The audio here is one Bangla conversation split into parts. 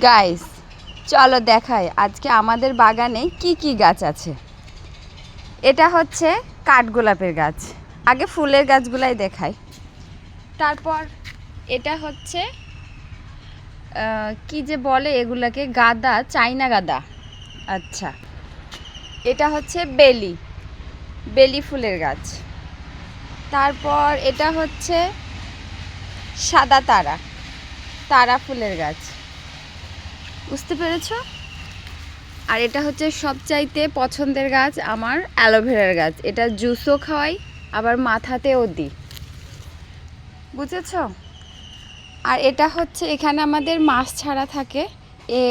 গাইস চলো দেখাই আজকে আমাদের বাগানে কি কি গাছ আছে। এটা হচ্ছে কাঠগোলাপের গাছ। আগে ফুলের গাছগুলাই দেখাই। তারপর এটা হচ্ছে কি যে বলে এগুলাকে, গাদা, চাইনা গাদা। আচ্ছা। এটা হচ্ছে বেলি বেলি ফুলের গাছ। তারপর এটা হচ্ছে সাদা তারা তারা ফুলের গাছ। বুঝতে পেরেছ? আর এটা হচ্ছে সবচাইতে পছন্দের গাছ আমার অ্যালোভেরার গাছ। এটা জুসও খাওয়াই, আবার মাথাতেও দিই। বুঝেছ? আর এটা হচ্ছে, এখানে আমাদের মাছ ছাড়া থাকে। এ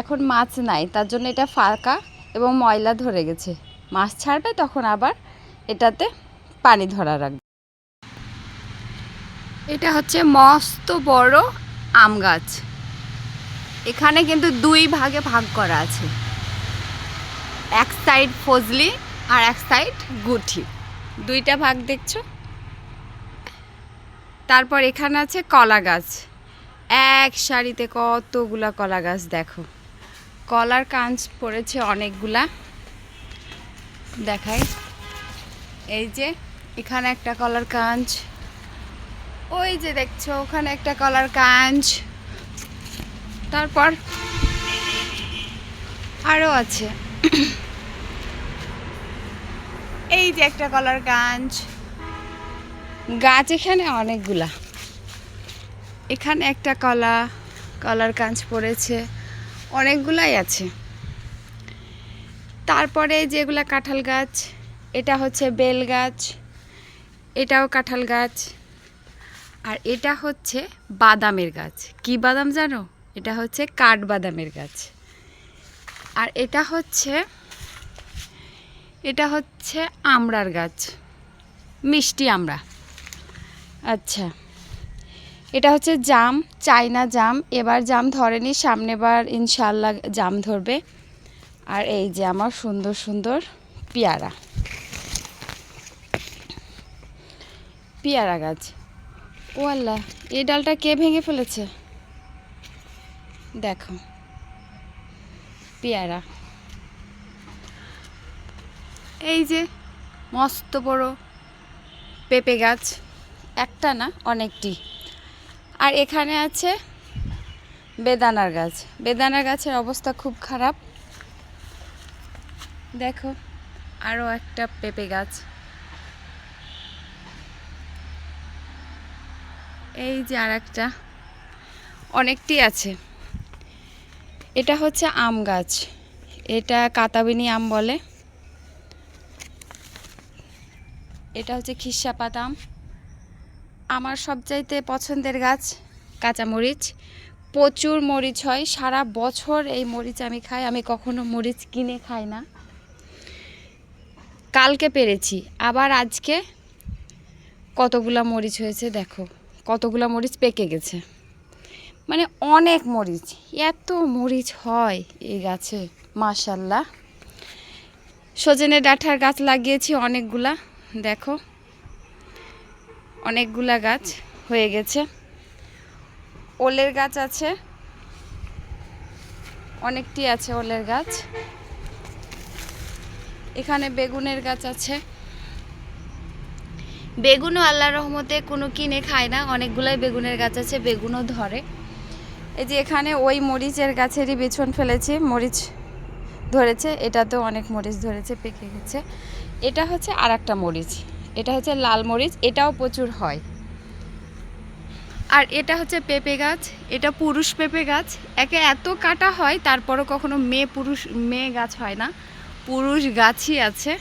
এখন মাছ নাই, তার জন্য এটা ফাঁকা এবং ময়লা ধরে গেছে। মাছ ছাড়বে, তখন আবার এটাতে পানি ধরা রাখবে। এটা হচ্ছে মস্ত বড় আম গাছ। এখানে কিন্তু দুই ভাগে ভাগ করা আছে। এক সাইড ফজলি আর এক সাইড গুঠি। দুইটা ভাগ দেখছ? তারপর এখানে আছে কলা গাছ। এক সারিতে কতগুলা কলা গাছ দেখো। কলার কাঞ্চ পড়েছে অনেকগুলা। দেখাই। এই যে, এখানে একটা কলার কাঞ্চ ওই যে দেখছ, ওখানে একটা কলার কাঞ্চ তারপর আরও আছে। এই যে একটা কলার গাছ গাছ এখানে অনেকগুলা। এখানে একটা কলা কলার কাঁচ পড়েছে অনেকগুলাই আছে। তারপরে যেগুলা কাঁঠাল গাছ এটা হচ্ছে বেল গাছ এটাও কাঁঠাল গাছ আর এটা হচ্ছে বাদামের গাছ। কি বাদাম জানো? এটা হচ্ছে কাঠবাদামের গাছ। আর এটা হচ্ছে এটা হচ্ছে আমড়ার গাছ, মিষ্টি আমড়া। আচ্ছা এটা হচ্ছে জাম চাইনা জাম। এবার জাম ধরেনি, সামনেবার ইনশাল্লাহ জাম ধরবে। আর এই যে আমার সুন্দর সুন্দর পেয়ারা। পেয়ারা গাছ। ও আল্লাহ, এই ডালটা কে ভেঙে ফেলেছে? দেখো। পেয়ারা। এই যে মস্ত বড় পেঁপে গাছ। একটা না অনেকটি। আর এখানে আছে বেদানার গাছ। বেদানার গাছের অবস্থা খুব খারাপ। দেখো আরও একটা পেঁপে গাছ। এই যে আর একটা অনেকটি আছে। এটা হচ্ছে আম গাছ। এটা কাতাবিনী আম বলে। এটা হচ্ছে খিস্সাপাত আম। আমার সবচাইতে পছন্দের গাছ কাঁচামরিচ। প্রচুর মরিচ হয়। সারা বছর এই মরিচ আমি খাই। আমি কখনো মরিচ কিনে খাই না। কালকে পেরেছি। আবার আজকে কতগুলা মরিচ হয়েছে দেখো। কতগুলা মরিচ পেকে গেছে। মানে অনেক মরিচ, এত মরিচ হয় এই গাছে, মাশাল্লাহ। সজনে ডাঁঠার গাছ লাগিয়েছি অনেকগুলা, দেখো। অনেকগুলা গাছ হয়ে গেছে। ওলের গাছ আছে। অনেকটি আছে ওলের গাছ। এখানে বেগুনের গাছ আছে। বেগুনও আল্লাহ রহমতে কোনো কিনে খায় না, অনেকগুলাই বেগুনের গাছ আছে, বেগুনও ধরে। এই যে এখানে ওই মরিচের গাছেরই বিছন ফেলেছি, মরিচ ধরেছে, এটাতেও অনেক মরিচ ধরেছে, পেকে গেছে। এটা হচ্ছে আর একটা মরিচ, এটা হচ্ছে লাল মরিচ, এটাও প্রচুর হয়। আর এটা হচ্ছে পেঁপে গাছ, এটা পুরুষ পেঁপে গাছ, একে এত কাটা হয়, তারপরও কখনো মেয়ে পুরুষ, মেয়ে গাছ হয় না, পুরুষ গাছই আছে।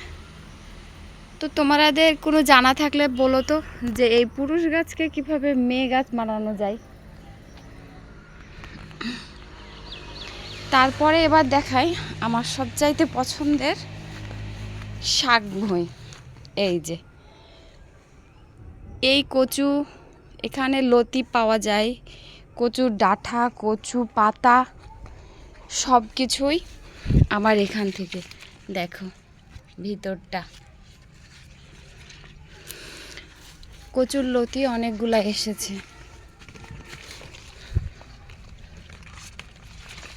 তো তোমাদের কোনো জানা থাকলে বলো তো, যে এই পুরুষ গাছকে কীভাবে মেয়ে গাছ বানানো যায়? তারপরে এবার দেখাই আমার সবচাইতে পছন্দের শাক ভুঁই। এই যে। এই কচু, এখানে লতি পাওয়া যায়, কচুর ডাঁঠা, কচু পাতা সব কিছুই আমার এখান থেকে। দেখো, ভিতরটা। কচুর লতি অনেকগুলা এসেছে।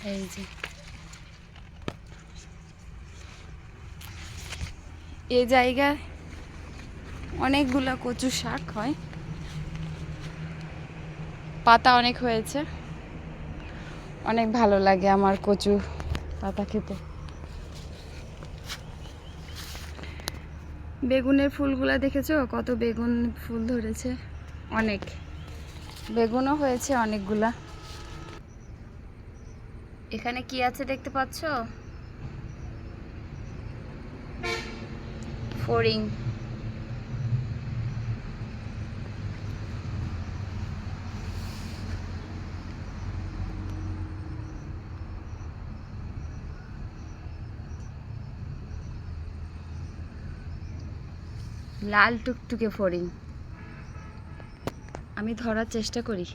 এই যে। এ জায়গায় অনেকগুলা কচু শাক হয়। পাতা অনেক হয়েছে। অনেক ভালো লাগে আমার কচু পাতা খেতে। বেগুনের ফুলগুলা দেখেছ? কত বেগুন ফুল ধরেছে। অনেক। বেগুনও হয়েছে অনেকগুলা। এখানে কি আছে দেখতে পাচ্ছ? ফড়িং লাল টুকটুকে ফড়িং আমি ধরার চেষ্টা করি।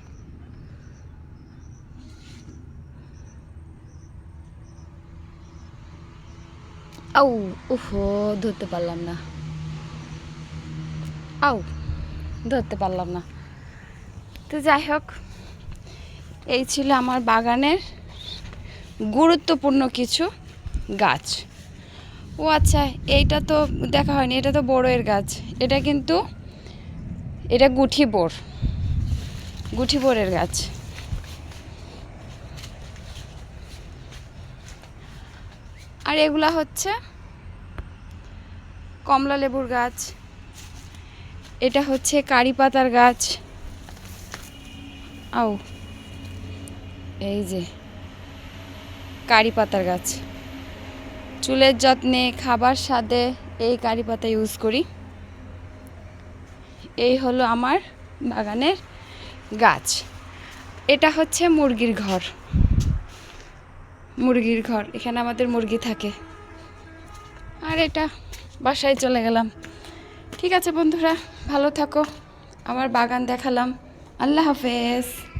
আউ, উফ, ধরতে পারলাম না। আউ, ধরতে পারলাম না। তো যাই হোক, এই ছিল আমার বাগানের গুরুত্বপূর্ণ কিছু গাছ। ও আচ্ছা এইটা তো দেখা হয়নি, এটা তো বড়ের গাছ। এটা কিন্তু, এটা গুঠি বোর। গুঠি বোরের গাছ। আর এগুলা হচ্ছে কমলা লেবুর গাছ। এটা হচ্ছে কারি পাতার গাছ। আও, এই যে কারি পাতার গাছ। চুলের যত্নে, খাবার স্বাদে এই কারি পাতা ইউজ করি। এই হলো আমার বাগানের গাছ। এটা হচ্ছে মুরগির ঘর। মুরগির ঘর। এখানে আমাদের মুরগি থাকে। আর এটা, বাসায় চলে গেলাম। ঠিক আছে বন্ধুরা, ভালো থাকো। আমার বাগান দেখালাম। আল্লাহ হাফেজ।